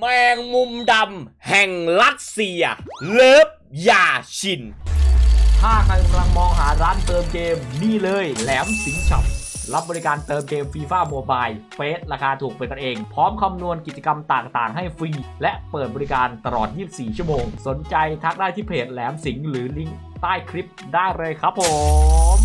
แมงมุมดำแห่งรัสเซีย เลิฟยาชิน ถ้าใครกำลังมองหาร้านเติมเกมนี่เลยแหลมสิงห์ช็อปรับบริการเติมเกมฟีฟ่าโมบายเฟสราคาถูกเป็นกันเอง พร้อมคำนวณกิจกรรมต่างๆ ให้ฟรี และเปิดบริการตลอด 24 ชั่วโมง สนใจทักได้ที่เพจแหลมสิงหรือลิงก์ใต้คลิปได้เลยครับผม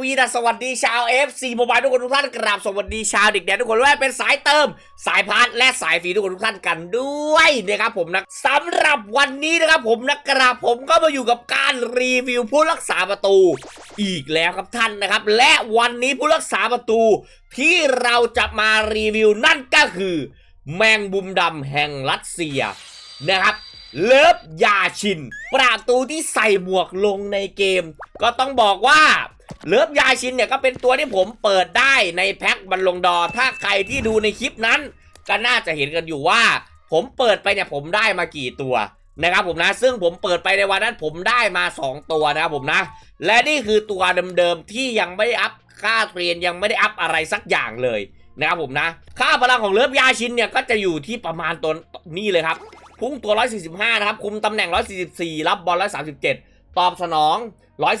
วีดัสสวัสดีชาว FC โมบายทุกคนทุกท่านกราบสวัสดีชาวเด็กแดนทุกคนและเป็นสายเติม สายพาร์ทและสายฟรีทุกคนทุกท่านกันด้วยนะครับผมนะสำหรับวันนี้นะครับผมนะครับผมก็มาอยู่กับการรีวิวผู้รักษาประตู อีกแล้วครับท่านนะครับ และวันนี้ผู้รักษาประตู ที่เราจะมารีวิวนั่นก็คือ แมงบุมดำแห่งรัสเซียนะครับเลิฟยาชิน ประตูที่ใส่หมวกลงในเกม ก็ต้องบอกว่า เลิฟยาชินเนี่ยก็เป็นตัวที่ผมเปิดได้ในแพ็คบัลลงดอ ถ้าใครที่ดูในคลิปนั้น ก็น่าจะเห็นกันอยู่ว่า ผมเปิดไปเนี่ยผมได้มากี่ตัวนะครับผมนะ ซึ่งผมเปิดไปในวันนั้นผมได้มา 2 ตัวนะครับผมนะ และนี่คือตัวเดิมๆที่ยังไม่ได้อัพค่าเทรนยังไม่ได้อัพอะไรสักอย่างเลยนะครับผมนะ ค่าพลังของเลิฟยาชินเนี่ยก็จะอยู่ที่ประมาณตัวนี่เลยครับ พุ่งตัว 145 นะครับ คุมตำแหน่ง 144 รับบอล 137 ตอบสนอง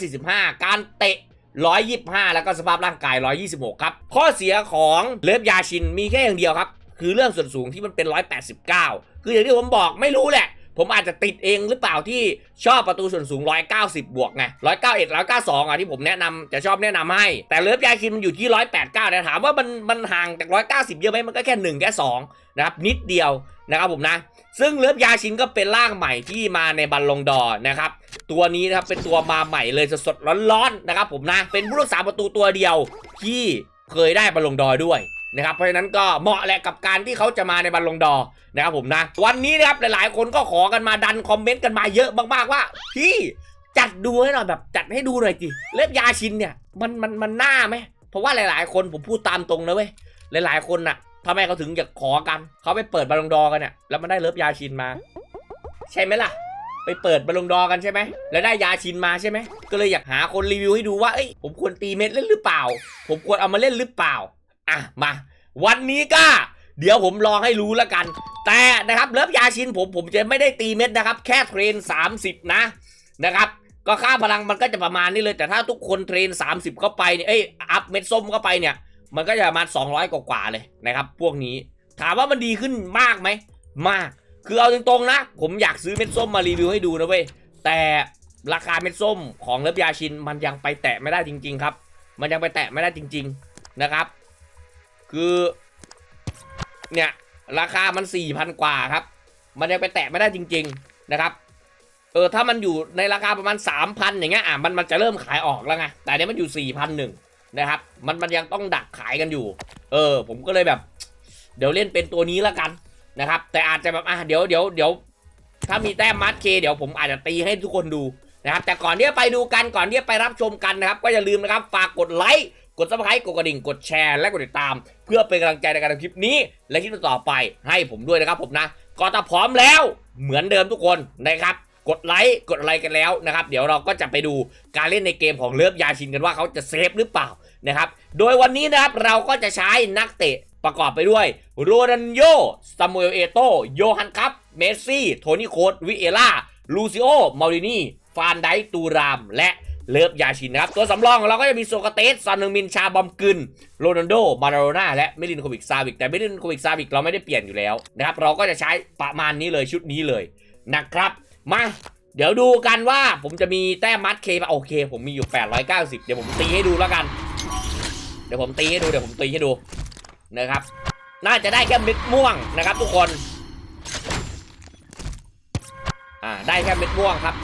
145 การเตะ 125 แล้วก็สภาพร่างกาย 126 ครับ ข้อเสียของเลิฟยาชินมีแค่อย่างเดียวครับ คือเรื่องส่วนสูงที่มันเป็น 189 คืออย่างที่ผมบอกไม่รู้แหละ ผมอาจจะติดเองหรือเปล่าที่ชอบประตูส่วนสูง 190 บวกไง191 192อะที่ผมแนะนำจะชอบแนะนำให้ แต่เลิฟยาคินมันอยู่ที่ 189แต่ถามว่ามันมันห่างจาก 190 เยอะไหมมันก็แค่ 1 แค่ 2 นะครับ นิดเดียวนะครับผมนะ ซึ่งเลิฟยาชินก็เป็นร่างใหม่ที่มาในบัลลงดอร์นะครับ ตัวนี้นะครับเป็นตัวมาใหม่เลยสดๆร้อนๆนะครับผมนะ เป็นผู้รักษาประตูตัวเดียวที่เคยได้บัลลงดอร์ด้วย นะครับเพราะฉะนั้นก็เหมาะแหละกับการที่เขาจะมาในบัลลงดอนะครับผมนะวันนี้นะครับหลายๆ คนก็ขอกันมาดันคอมเมนต์กันมาเยอะมากๆว่าพี่จัดดูให้หน่อยแบบจัดให้ดูหน่อยจิเลิฟยาชินเนี่ยมันมันมันน่าไหมเพราะว่าหลายๆ คนผมพูดตามตรงนะเว้ยหลายๆ คนน่ะทำไมเขาถึงอยากขอกัน เขาไปเปิดบอลลงดอกันเนี่ยแล้วมันได้เลิฟยาชินมา ใช่ไหมล่ะ ไปเปิดบอลลงดอกันใช่ไหมแล้วได้ยาชินมาใช่ไหมก็เลยอยากหาคนรีวิวให้ดูว่าเอ้ยผมควรตีเม็ดเล่นหรือเปล่า ผมควรเอามาเล่นหรือเปล่า อะมา วันนี้ก็ เดี๋ยวผมลองให้รู้แล้วกัน แต่นะครับเลิฟยาชินผมผมจะไม่ได้ตีเม็ดนะครับ แค่เทรน 30 นะนะครับ ก็ค่าพลังมันก็จะประมาณนี้เลย แต่ถ้าทุกคนเทรน 30 เข้าไปเนี่ยเอ้ยอัพเม็ดส้มเข้าไปเนี่ย มันก็จะประมาณ 200 กว่าๆเลยนะครับ พวกนี้ถามว่ามันดีขึ้นมากไหมมาก คือเอาตรงๆนะ ผมอยากซื้อเม็ดส้มมารีวิวให้ดูนะเว้ยแต่ราคาเม็ดส้มของเลิฟยาชินมันยังไปแตะไม่ได้จริง ๆ ครับ มันยังไปแตะไม่ได้จริง ๆ นะครับ คือเนี่ยราคามัน4,000กว่าครับ มันยังไปแตะไม่ได้จริง ๆนะครับ เออถ้ามันอยู่ในราคาประมาณ3,000อย่างเงี้ยอะมันมันจะเริ่มขายออกแล้วไงแต่อันนี้มันอยู่4,001นะครับ มันมันยังต้องดักขายกันอยู่ เออ ผมก็เลยแบบ เดี๋ยวเล่นเป็นตัวนี้แล้วกันนะครับ แต่อาจจะแบบอะเดี๋ยวเดี๋ยวเดี๋ยวถ้ามีแต้มมัดเค เดี๋ยวผมอาจจะตีให้ทุกคนดูนะครับ แต่ก่อนที่จะไปดูกันก่อนที่จะไปรับชมกันนะครับ ก็อย่าลืมนะครับฝากกดไลค์ กดซับสไครต์กดกระดิ่ง กดแชร์ และกดติดตาม เพื่อเป็นกำลังใจในการทำคลิปนี้ และคลิปต่อไปให้ผมด้วยนะครับผมนะ ก็ถ้าพร้อมแล้ว เหมือนเดิมทุกคนนะครับ กดไลค์กดอะไรกันแล้วนะครับ เดี๋ยวเราก็จะไปดูการเล่นในเกมของเลิฟยาชินกันว่าเขาจะเซฟหรือเปล่านะครับ โดยวันนี้นะครับเราก็จะใช้นักเตะประกอบไปด้วยโรนันโยซามูเอลเอโตโยฮันคัพ เมสซี่ โทนี่โคดวิเอล่า ลูซิโอ มารินีฟานไดตูราม และ เลิฟยาชินนะครับ ตัวสำรองของเราก็จะมีโซกาเตสซอนนึงมินชาบอมกึนโรนัลโดมาราโดน่าและมิลินโควิกซาวิกแต่มิลินโควิกซาวิกเราไม่ได้เปลี่ยนอยู่แล้วนะครับเราก็จะใช้ประมาณนี้เลยชุดนี้เลยนะครับมาเดี๋ยวดูกันว่าผมจะมีแต้มมัดเคปะโอเค ผมมีอยู่ 890 เดี๋ยวผมตีให้ดูแล้วกัน เดี๋ยวผมตีให้ดูเดี๋ยวผมตีให้ดูนะครับ น่าจะได้แค่เม็ดม่วงนะครับทุกคน อ่าได้แค่เม็ดม่วงครับ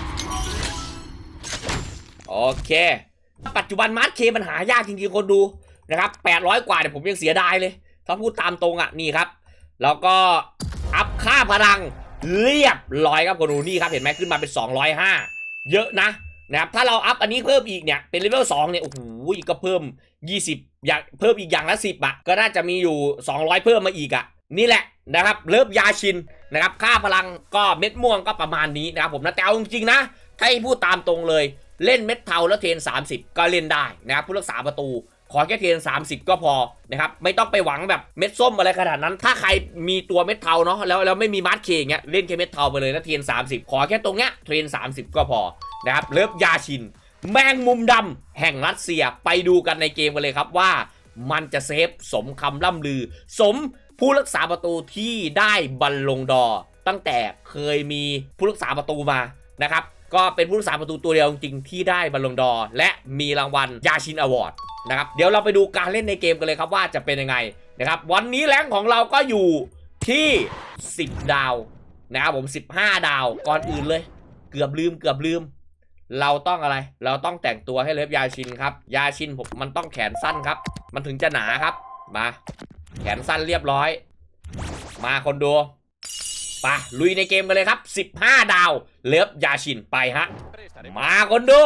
โอเค ปัจจุบันมาร์คเคมันหายากจริงๆคนดูนะครับ800 กว่าเนี่ยผมยังเสียดายเลย ถ้าพูดตามตรงอะนี่ครับ แล้วก็อัพค่าพลังเรียบร้อยครับคนดูนี่ครับเห็นไหมขึ้นมาเป็น 205 เยอะนะนะครับถ้าเราอัพอันนี้เพิ่มอีกเนี่ยเป็นเลเวล2เนี่ยโอ้โหก็เพิ่ม 20 อย่างเพิ่มอีกอย่างละ 10อะก็น่าจะมีอยู่ 200 เพิ่มมาอีกอะนี่แหละนะครับเลิฟยาชินนะครับค่าพลังก็เม็ดม่วงก็ประมาณนี้นะครับผมนะแต่เอาจริงๆนะถ้าให้พูดตามตรงเลย เล่นเม็ดเทาแล้วเทรน 30 ก็เล่นได้นะครับผู้รักษาประตูขอแค่เทียน 30 ก็พอนะครับไม่ต้องไปหวังแบบเม็ดส้มอะไรขนาดนั้น ถ้าใครมีตัวเม็ดเทาเนาะแล้วแล้วไม่มีมาร์คเคงเงี้ยเล่นแค่เม็ดเทาไปเลยนะเทียน 30 ขอแค่ตรงเนี้ยเทียน 30 ก็พอนะครับเลิฟยาชิน แมงมุมดำแห่งรัสเซียไปดูกันในเกมกันเลยครับว่า มันจะเซฟสมคำล่ำลือ สมผู้รักษาประตูที่ได้บัลลงดอ ตั้งแต่เคยมีผู้รักษาประตูมานะครับ ก็เป็นผู้รักษาประตูตัวเดียวจริงที่ได้บัลลงดอ และมีรางวัลยาชินอวอร์ดนะครับเดี๋ยวเราไปดูการเล่นในเกมกันเลยครับว่าจะเป็นยังไงนะครับวันนี้แรงของเราก็อยู่ที่ 10 ดาวนะครับผม 15 ดาวก่อนอื่นเลย เกือบลืมเกือบลืม เราต้องอะไร เราต้องแต่งตัวให้เล็บยาชินครับ ยาชินผมมันต้องแขนสั้นครับ มันถึงจะหนาครับมา แขนสั้นเรียบร้อย มาคนดู ไปะลุยในเกมกันเลยครับ 15 ดาว เล็บยาชินไปฮะ มาคนดู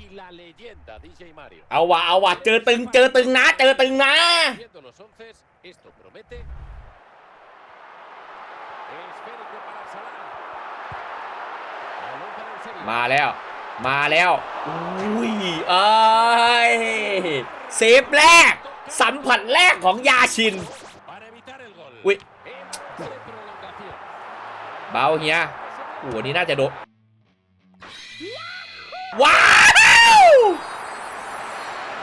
Y la leyenda DJ Mario. เอาวะเอาวะเจอตึงเจอตึงนะ เจอตึงนะ Viendo los once, esto promete. Esférico para Salah. Balón para el Sevilla. มาแล้ว มาแล้วอุ้ยเอ้ยเซฟแรก สัมผัสแรกของยาชิน Para evitar เบาเฮียโอ้โหนี่น่าจะโดนว้าว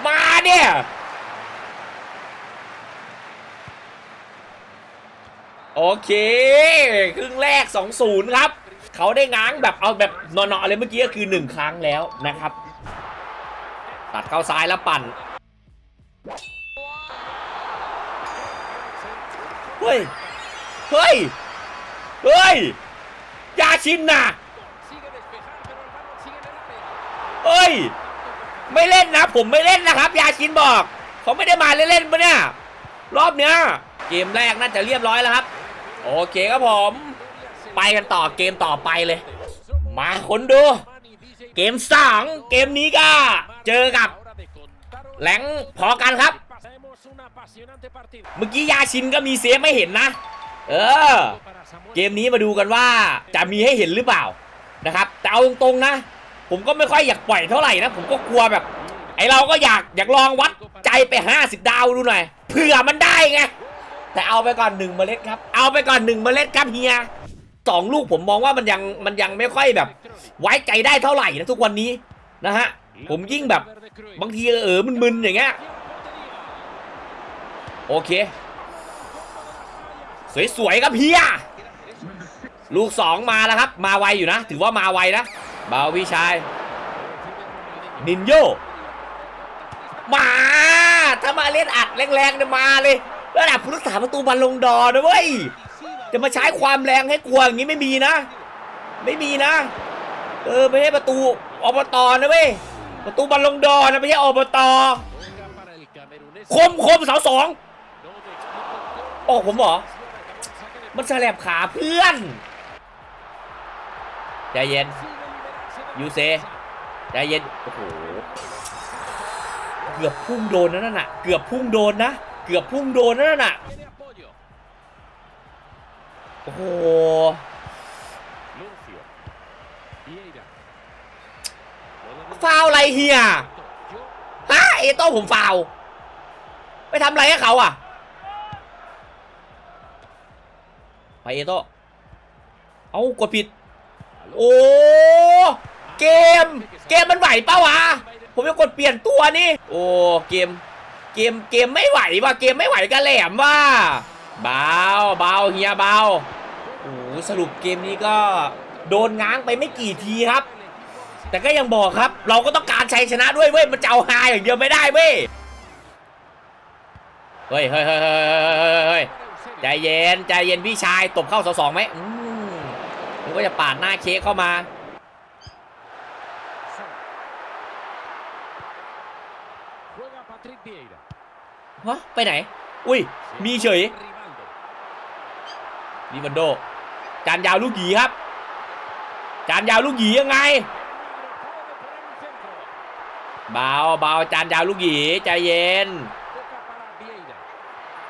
มาเนี่ยโอเค ครึ่งแรก 2-0 ครับ เขาได้ง้างแบบเอาแบบนอนๆเลยเมื่อกี้ก็คือ 1 ครั้งแล้วนะครับ ตัดเข้าซ้ายแล้วปั่น เฮ้ย เฮ้ย เฮ้ย ยาชินนะเฮ้ย ไม่เล่นนะ ผมไม่เล่นนะครับ ยาชินบอก เขาไม่ได้มาเล่นๆปะเนี่ย รอบเนี้ย เกมแรกน่าจะเรียบร้อยแล้วครับ โอเคครับผม ไปกันต่อเกมต่อไปเลย มาคนดู เกมสองเกมนี้ก็ เจอกับแหลงพอกันครับ เมื่อกี้ยาชินก็มีเซฟไม่เห็นนะ เออ เกมนี้มาดูกันว่าจะมีให้เห็นหรือเปล่านะครับแต่เอาตรงๆนะ ผมก็ไม่ค่อยอยากปล่อยเท่าไหร่นะ ผมก็กลัวแบบ ไอเราก็อยากอยากลองวัดใจไป 50 ดาวดูหน่อยเผื่อมันได้ไงแต่เอาไปก่อนหนึ่งเมล็ดครับ เอาไปก่อนหนึ่งเมล็ดครับเฮียสองลูกผมมองว่ามันยังมันยังไม่ค่อยแบบ ไว้ใจได้เท่าไหร่นะทุกวันนี้นะฮะผมยิ่งแบบบางทีเออมึนๆอย่างเงี้ยโอเค สวยๆครับเฮียลูกสองมาแล้วครับ มาไวอยู่นะ ถือว่ามาไวนะบาพี่ชาย นินโยมาถ้ามาเล่นอัดแรงๆเนี่ยมาเลยระดับผู้รักษาประตูบอลลงดอนะเว้ยจะมาใช้ความแรงให้กลัวอย่างนี้ไม่มีนะ ไม่มีนะ เออไม่ใช่ประตูอบตนะเว้ยประตูบอลลงดอนะไม่ใช่อบต Juega para el camerunés. คมคมเสาสอง No de equipo. โอ้ผมเหรอ มันแสลบขาเพื่อน ใจเย็น ยูเซ ใจเย็น โอ้โห เกือบพุ่งโดนนั่นน่ะ เกือบพุ่งโดนนะ เกือบพุ่งโดนนั่นน่ะ โอ้โหฟาวอะไรเฮียฮะเอโต้ผมฟาว ไปทำอะไรให้เขาอะ ไปเอโต้เอากดผิด โอ้เกม เกมมันไหวเปล่าวะ ผมจะกดเปลี่ยนตัวนี่ โอ้เกม เกม เกมไม่ไหวว่ะ เกมไม่ไหวกันแหลมว่ะเบาเบาเฮียเบาโอ้สรุปเกมนี้ก็โดนง้างไปไม่กี่ทีครับ แต่ก็ยังบอกครับ เราก็ต้องการชัยชนะด้วยเว้ย มันจะเอาฮาอย่างเดียวไม่ได้เว้ย เฮ้ยเฮ้ยเฮ้ยเฮ้ยเฮ้ยเฮ้ย ใจเย็นใจเย็นพี่ชายตบเข้าเสาสองไหมอืมนึกว่าจะปาดหน้าเค้กเข้ามา Juega Patrick Vieira. ฮะไปไหน อุ้ย มีเฉย Rivaldo. ดิวันโด จานยาวลูกหยีครับ จานยาวลูกหยียังไง เบาเบาจานยาวลูกหยีใจเย็น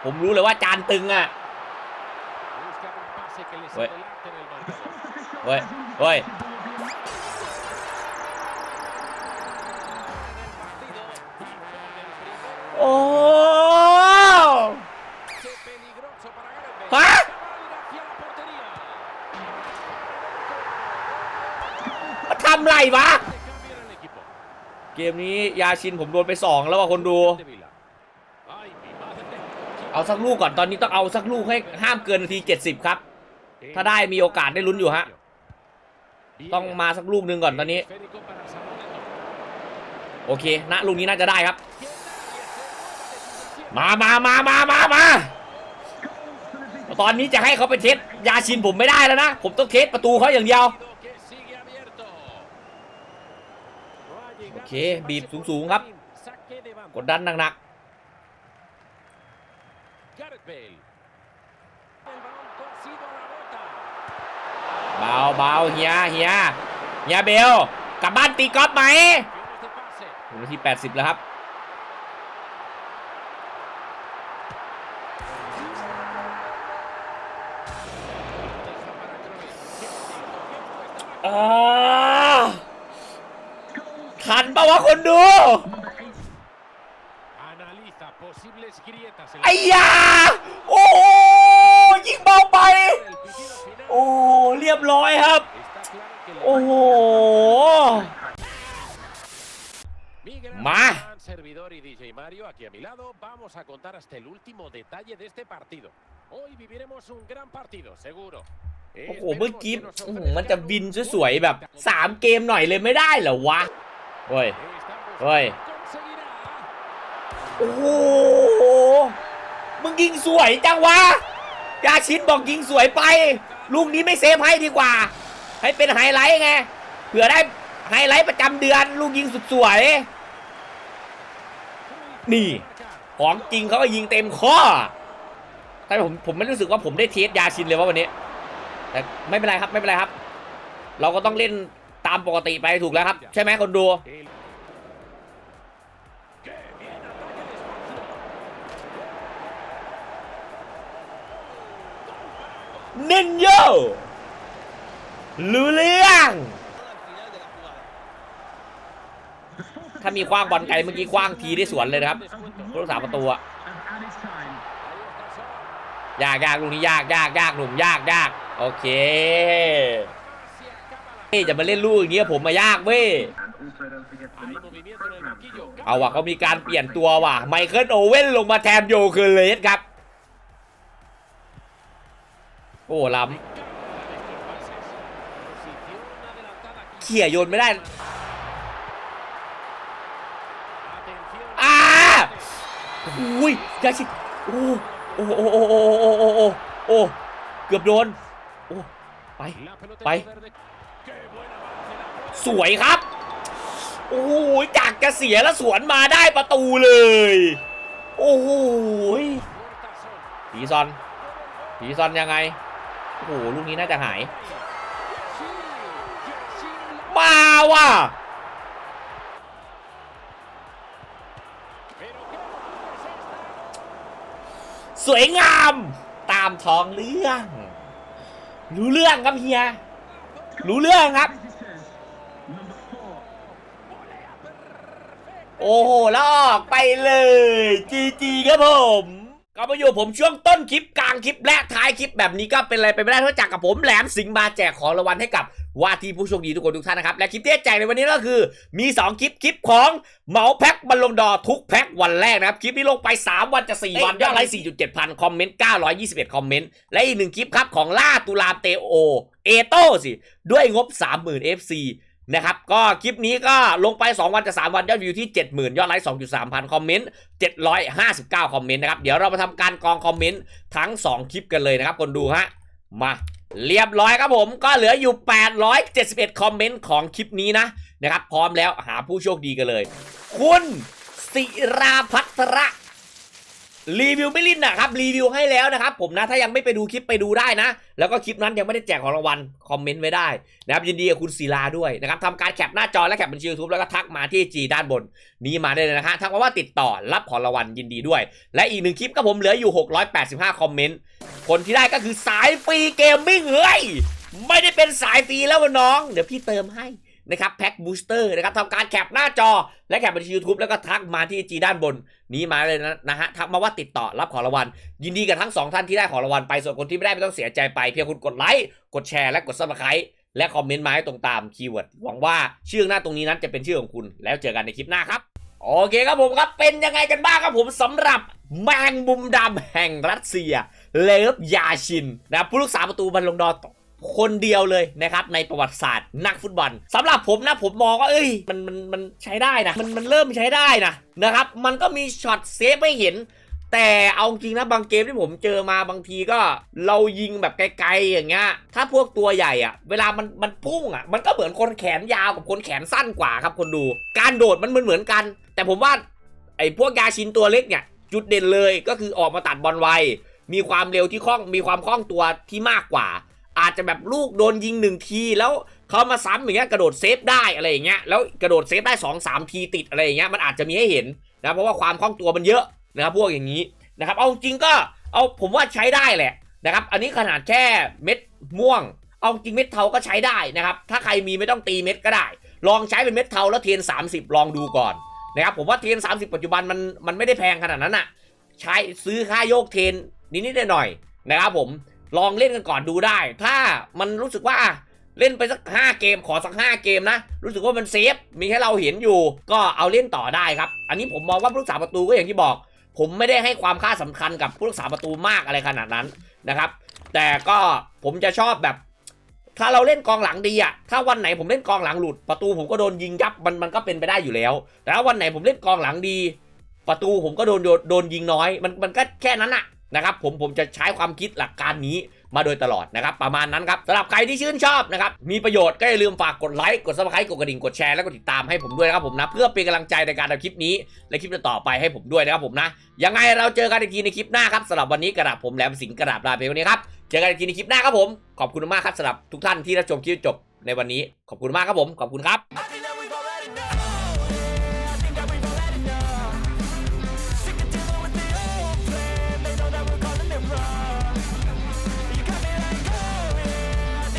ผมรู้เลยว่าจานตึงอะเว้ยเว้ยเว้ยโอ้ฮะมาทำไรวะ เกมนี้ยาชินผมโดนไปสองแล้วว่าคนดู เอาสักลูกก่อนตอนนี้ต้องเอาสักลูกให้ห้ามเกินนาที70ครับ ถ้าได้มีโอกาสได้ลุ้นอยู่ฮะต้องมาสักลูกหนึ่งก่อนตอนนี้ โอเคนะลูกนี้น่าจะได้ครับ มามามามามามาตอนนี้จะให้เขาไปเทสยาชินผมไม่ได้แล้วนะ ผมต้องเทสประตูเขาอย่างเดียว Que sigue abierto. No ha llegado Ok, ese pase bip por xuống xuống ครับ กดดันหนัก Gareth Bale. El balón torcido a la bota. ๆเบาเบาเฮียเฮียเฮียเบล กลับบ้านตีกอล์ฟไหม Opciones de pase. ถึงนาที80 แล้วครับ Deja para Kroos. Qué bonito, qué puesta. อ่าทันปะวะคนดู ไอ้ยาโอ้ยิงเบาไป โอ้เรียบร้อยครับ โอ้โห มาโอ้โห เมื่อกี้มันจะบินสวยๆแบบ 3 เกมหน่อยเลยไม่ได้เหรอวะเฮ้ยเฮ้ย โอ้โห มึงยิงสวยจังวะยาชินบอกยิงสวยไป ลูกนี้ไม่เซฟให้ดีกว่า ให้เป็นไฮไลท์ไง เผื่อได้ไฮไลท์ประจำเดือน ลูกยิงสุดสวย นี่ ของจริงเขาก็ยิงเต็มข้อแต่ผมผมไม่รู้สึกว่าผมได้เทสยาชินเลยว่าวันนี้ แต่ไม่เป็นไรครับไม่เป็นไรครับ เราก็ต้องเล่นตามปกติไปถูกแล้วครับ ใช่ไหมคนดู นินโยรู้เรื่องถ้ามีคว้างบอลไกลเมื่อกี้คว้างทีได้สวนเลยนะครับผู้รักษาประตูอะยากยากลูกนี้ยากยากยากหนุ่มยากยากโอเคจะมาเล่นลูกอย่างเงี้ยผมมายากเว้ยเอาว่ะเขามีการเปลี่ยนตัวว่ะไมเคิลโอเว่นลงมาแทนโยเคอเลสครับ โอ้ล้ำเขี่ยโยนไม่ได้อ่าอุ้ยยาชิโอ้โอ้โอ้โอ้โอ้โอ้โอ้โอ้โอ้เกือบโดนโอ้ไป La pelota Pai. en verde. ¡Qué buen avance! La puerta. สวยครับโอ้โหจากจะเสียแล้วสวนมาได้ประตูเลย โอ้โหผีซอนผีซอนยังไง โอ้โหลูกนี้น่าจะหายมาว่ะสวยงาม ตามท้องเรื่อง รู้เรื่องครับเฮีย รู้เรื่องครับ โอ้โห แล้วออกไปเลย จีจีครับผม ก็มาอยู่ผมช่วงต้นคลิปกลางคลิปและท้ายคลิปแบบนี้ก็เป็นอะไรไปไม่ได้นอกจากกับผมแหลมสิงห์มาแจกของรางวัลให้กับว่าที่ผู้โชคดีทุกคนทุกท่านนะครับและคลิปที่แจกในวันนี้ก็คือ มี 2 คลิปคลิปของเหมาแพ็คบอลลงดอทุกแพ็ควันแรกนะครับคลิปนี้ลงไป 3 วันจะ 4 วันยอดไลค์4.7 พันคอมเมนต์921 คอมเมนต์และอีกหนึ่งคลิปครับของล่าตุลาเตโอเอโต้สิด้วยงบ 30,000 FC นะครับ ก็คลิปนี้ก็ลงไป 2 วันจะ3วัน ยอดวิวที่ 70,000 ยอดไลค์ 2.3 พันคอมเมนต์ 759 คอมเมนต์นะครับ เดี๋ยวเรามาทำการกรองคอมเมนต์ทั้ง 2 คลิปกันเลยนะครับคนดูฮะ มาเรียบร้อยครับผมก็เหลืออยู่ 871 คอมเมนต์ของคลิปนี้นะนะครับ พร้อมแล้วหาผู้โชคดีกันเลย คุณศิราพัทระ รีวิวไม่ลินนะครับรีวิวให้แล้วนะครับผมนะถ้ายังไม่ไปดูคลิปไปดูได้นะ แล้วก็คลิปนั้นยังไม่ได้แจกของรางวัลคอมเมนต์ไว้ได้นะครับยินดีกับคุณศิลาด้วยนะครับทำการแคปหน้าจอและแคปบัญชียูทูบแล้วก็ทักมาที่จีด้านบน นี้มาได้เลยนะฮะทักมาว่าติดต่อรับของรางวัลยินดีด้วย และอีกหนึ่งคลิปก็ผมเหลืออยู่ 685 คอมเมนต์คนที่ได้ก็คือสายฟรีเกมมิ่งเฮ้ยไม่ได้เป็นสายฟรีแล้ววะน้อง เดี๋ยวพี่เติมให้ นะครับแพ็คบูสเตอร์นะครับทำการแคปหน้าจอและแคปบัญชี YouTube แล้วก็ทักมาที่จีด้านบน นี้มาเลยนะนะฮะทักมาว่าติดต่อรับของรางวัล ยินดีกับทั้งสองท่านที่ได้ของรางวัลไปส่วนคนที่ไม่ได้ไม่ต้องเสียใจไป เพียงคุณกดไลค์กดแชร์และกด subscribe และคอมเมนต์มาให้ตรงตามคีย์เวิร์ดหวังว่าชื่อหน้าตรงนี้นั้นจะเป็นชื่อของคุณแล้วเจอกันในคลิปหน้าครับโอเคครับผมครับเป็นยังไงกันบ้างครับผมสำหรับแมงมุมดำแห่งรัสเซีย เลฟยาชินนะครับผู้รักษาประตูบัลลงดอร์ คนเดียวเลยนะครับในประวัติศาสตร์นักฟุตบอลสำหรับผมนะผมมองว่าเอ้ยมันมันมันใช้ได้นะมันมันเริ่มใช้ได้นะนะครับมันก็มีช็อตเซฟให้เห็นแต่เอาจริงนะบางเกมที่ผมเจอมาบางทีก็เรายิงแบบไกลๆอย่างเงี้ยถ้าพวกตัวใหญ่อะเวลามันมันพุ่งอะมันก็เหมือนคนแขนยาวกับคนแขนสั้นกว่าครับคนดู การโดดมันเหมือนเหมือนกัน แต่ผมว่าไอ้พวกยาชินตัวเล็กเนี่ยจุดเด่นเลยก็คือออกมาตัดบอลไวมีความเร็วที่คล่องมีความคล่องตัวที่มากกว่า อาจจะแบบลูกโดนยิงหนึ่งทีแล้วเขามาซ้ำอย่างเงี้ยกระโดดเซฟได้อะไรอย่างเงี้ยแล้วกระโดดเซฟได้2อสามทีติดอะไรอย่างเงี้ยมันอาจจะมีให้เห็นนะเพราะว่าความคล่องตัวมันเยอะนะครับพวกอย่างนี้นะครับเอาจริงก็เอาผมว่าใช้ได้แหละนะครับอันนี้ขนาดแค่เม็ดม่วง เอาจริงเม็ดเทาก็ใช้ได้นะครับถ้าใครมีไม่ต้องตีเม็ดก็ได้ ลองใช้เป็นเม็ดเทาแล้วเทียน 30 ลองดูก่อนนะครับผมว่าเทียน30 ปัจจุบันมันมันไม่ได้แพงขนาดนั้นอะใช้ซื้อค่าโยกเทนนิดๆหน่อยๆนะครับผม ลองเล่นกันก่อนดูได้ ถ้ามันรู้สึกว่าเล่นไปสัก 5 เกมขอสัก 5 เกมนะ รู้สึกว่ามันเซฟ มีให้เราเห็นอยู่ ก็เอาเล่นต่อได้ครับ อันนี้ผมมองว่าผู้รักษาประตูก็อย่างที่บอก ผมไม่ได้ให้ความค่าสำคัญกับผู้รักษาประตูมากอะไรขนาดนั้นนะครับ แต่ก็ผมจะชอบแบบ ถ้าเราเล่นกองหลังดีอะถ้าวันไหนผมเล่นกองหลังหลุด ประตูผมก็โดนยิงยับมันมันก็เป็นไปได้อยู่แล้ว แต่ถ้าวันไหนผมเล่นกองหลังดี ประตูผมก็โดนโดนยิงน้อย มันมันก็แค่นั้นอะ นะครับผมผมจะใช้ความคิดหลักการนี้มาโดยตลอดนะครับ ประมาณนั้นครับสำหรับใครที่ชื่นชอบนะครับ มีประโยชน์ก็อย่าลืมฝากกดไลค์กดซับสไครต์กดกระดิ่งกดแชร์และกดติดตามให้ผมด้วยนะครับผมนะเพื่อเป็นกำลังใจในการทำคลิปนี้ และคลิปต่อไปให้ผมด้วยนะครับผมนะยังไงเราเจอกันอีกทีในคลิปหน้าครับสำหรับวันนี้กระดาบผมแหลมสิงห์กระดาบลาไปวันนี้ครับเจอกันอีกทีในคลิปหน้าครับผมขอบคุณมากครับสำหรับทุกท่านที่รับชมคลิปจบในวันนี้ขอบคุณมากครับผมขอบคุณครับ